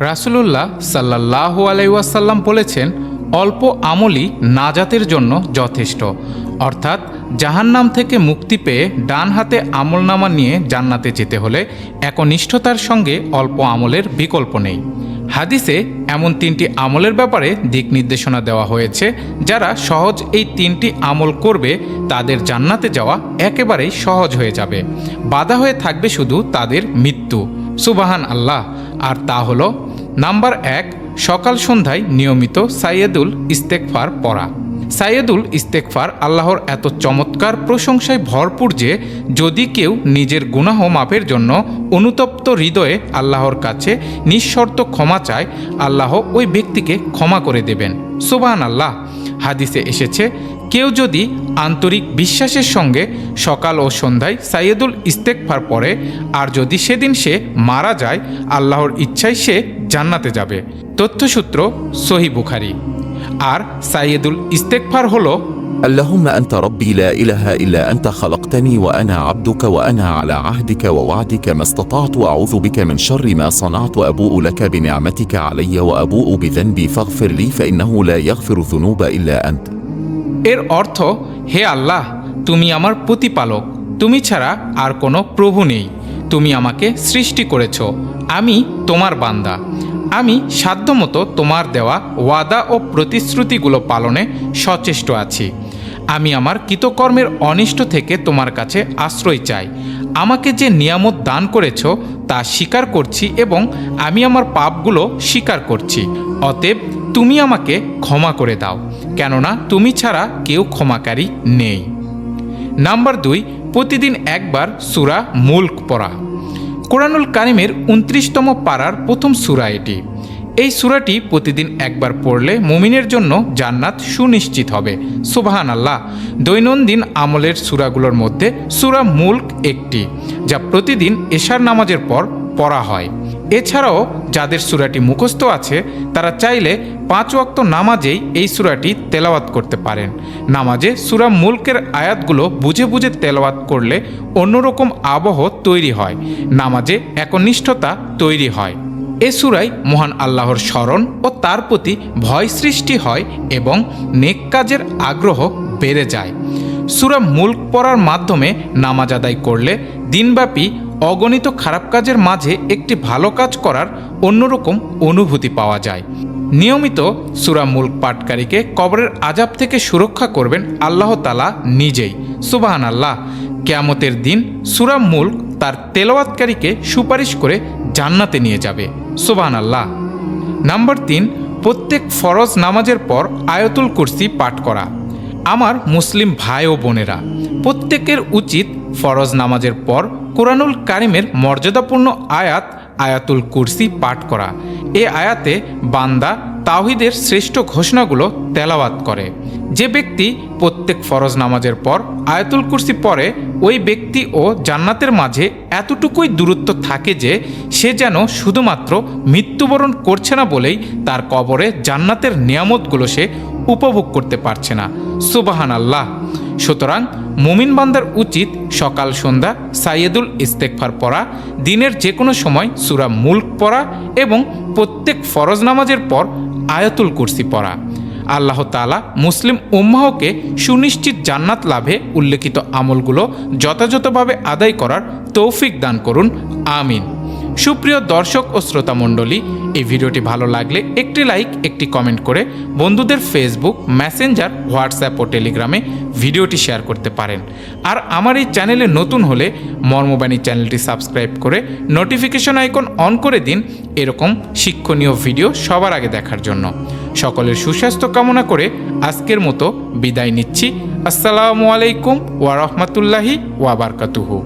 রাসুলুল্লাহ সাল্লাহ আলাইসাল্লাম বলেছেন, অল্প আমলই নাজাতের জন্য যথেষ্ট। অর্থাৎ, জাহান্নাম থেকে মুক্তি পেয়ে ডান হাতে আমলনামা নিয়ে জান্নাতে যেতে হলে একনিষ্ঠতার সঙ্গে অল্প আমলের বিকল্প নেই। হাদিসে এমন তিনটি আমলের ব্যাপারে দিক নির্দেশনা দেওয়া হয়েছে, যারা সহজ এই তিনটি আমল করবে, তাদের জান্নাতে যাওয়া একেবারেই সহজ হয়ে যাবে। বাধা হয়ে থাকবে শুধু তাদের মৃত্যু। সুবাহান আল্লাহ আর তা হলো নাম্বার এক, সকাল সন্ধ্যায় নিয়মিত সাইয়েদুল ইস্তেকফার পড়া। সাইয়েদুল ইস্তেকফার আল্লাহর এত চমৎকার প্রশংসায় ভরপুর যে, যদি কেউ নিজের গুনাহ মাপের জন্য অনুতপ্ত হৃদয়ে আল্লাহর কাছে নিঃশর্ত ক্ষমা চায়, আল্লাহ ওই ব্যক্তিকে ক্ষমা করে দেবেন। সুবাহান আল্লাহ হাদিসে এসেছে, কেউ যদি আন্তরিক বিশ্বাসের সঙ্গে সকাল ও সন্ধ্যায় সাইয়েদুল ইস্তেকফার পরে আর যদি সেদিন সে মারা যায়, আল্লাহর ইচ্ছায় সে জান্নাতে যাবে তথ্যসূত্র সহি বুখারি আর সাইয়েদুল ইস্তেকফার হলো اللهم انت ربي لا اله الا انت خلقتني وانا عبدك وانا على عهدك ووعدك ما استطعت واعوذ بك من شر ما صنعت وابوء لك بنعمتك علي وابوء بذنبي فاغفر لي فانه لا يغفر الذنوب الا انت এর অর্থ হে আল্লাহ তুমি আমার প্রতিপালক তুমি ছাড়া আর কোনো প্রভু নেই তুমি আমাকে সৃষ্টি করেছ আমি তোমার বান্দা আমি সাধ্যমতো তোমার দেওয়া ওয়াদা ও প্রতিশ্রুতিগুলো পালনে সচেষ্ট আছি। আমি আমার কৃতকর্মের অনিষ্ট থেকে তোমার কাছে আশ্রয় চাই। আমাকে যে নিয়ামত দান করেছ, তা স্বীকার করছি এবং আমি আমার পাপগুলো স্বীকার করছি। অতএব তুমি আমাকে ক্ষমা করে দাও, কেননা তুমি ছাড়া কেউ ক্ষমাকারী নেই। নাম্বার দুই, প্রতিদিন একবার সুরা মুল্ক পড়া। কোরআনুল কারিমের উনত্রিশতম পাড়ার প্রথম সুরা এটি। এই সুরাটি প্রতিদিন একবার পড়লে মুমিনের জন্য জান্নাত সুনিশ্চিত হবে। সুবাহান আল্লাহ দৈনন্দিন আমলের সুরাগুলোর মধ্যে সুরা মুল্ক একটি, যা প্রতিদিন এশার নামাজের পর পড়া হয়। এছাড়াও যাদের সুরাটি মুখস্থ আছে, তারা চাইলে পাঁচ ওয়াক্ত নামাজেই এই সুরাটি তেলাওয়াত করতে পারেন। নামাজে সুরা মুলকের আয়াতগুলো বুঝে বুঝে তেলাওয়াত করলে অন্যরকম আবহ তৈরি হয়। নামাজে একনিষ্ঠতা তৈরি হয়। এ সুরাই মহান আল্লাহর স্মরণ ও তার প্রতি ভয় সৃষ্টি হয় এবং নেক কাজের আগ্রহ বেড়ে যায়। সুরা মুল্ক পড়ার মাধ্যমে নামাজ আদায় করলে দিনব্যাপী অগণিত খারাপ কাজের মাঝে একটি ভালো কাজ করার অন্যরকম অনুভূতি পাওয়া যায়। নিয়মিত সুরা পাটকারীকে কবরের আজাব থেকে সুরক্ষা করবেন আল্লাহ তালা নিজেই। সুবাহান আল্লাহ কেয়ামতের দিন সুরা তার তেলাওয়াতকারীকে সুপারিশ করে জান্নাতে নিয়ে যাবে। সুবাহান আল্লাহ নাম্বার তিন, প্রত্যেক ফরজ নামাজের পর আয়তুল কুরসি পাঠ করা। আমার মুসলিম ভাই ও বোনেরা, প্রত্যেকের উচিত ফরজ নামাজের পর কোরআনুল কারিমের মর্যাদাপূর্ণ আয়াত আয়াতুল কুরসি পাঠ করা। এ আয়াতে বান্দা তাওহিদের শ্রেষ্ঠ ঘোষণাগুলো তেলাওয়াত করে। যে ব্যক্তি প্রত্যেক ফরজ নামাজের পর আয়াতুল কুরসি পরে ওই ব্যক্তি ও জান্নাতের মাঝে এতটুকুই দূরত্ব থাকে যে সে যেন শুধুমাত্র মৃত্যুবরণ করছে না বলেই তার কবরে জান্নাতের নিয়ামতগুলো সে উপভোগ করতে পারছে না। সুবাহান আল্লাহ সুতরাং মুমিন বান্দার উচিত সকাল, সন্ধ্যা, সাইয়েদুল ইস্তেকফার পড়া, দিনের যে কোনো সময় সুরা মুল্ক পড়া এবং প্রত্যেক ফরজ নামাজের পর আয়াতুল কুরসি পড়া। আল্লাহ তালা মুসলিম উম্মাহকে সুনিশ্চিত জান্নাত লাভে উল্লেখিত আমলগুলো যথাযথভাবে আদায় করার তৌফিক দান করুন। আমিন। সুপ্রিয় দর্শক ও শ্রোতা মণ্ডলী, এই ভিডিওটি ভালো লাগলে একটি লাইক, একটি কমেন্ট করে বন্ধুদের ফেসবুক মেসেঞ্জার হোয়াটসঅ্যাপ ও টেলিগ্রামে ভিডিওটি শেয়ার করতে পারেন। আর আমার এই চ্যানেলে নতুন হলে মর্মবাণী চ্যানেলটি সাবস্ক্রাইব করে নোটিফিকেশন আইকন অন করে দিন এরকম শিক্ষণীয় ভিডিও সবার আগে দেখার জন্য। সকলের সুস্বাস্থ্য কামনা করে আজকের মতো বিদায় নিচ্ছি। আসসালামু আলাইকুম ওয়া রাহমাতুল্লাহি ওয়া বারাকাতুহু।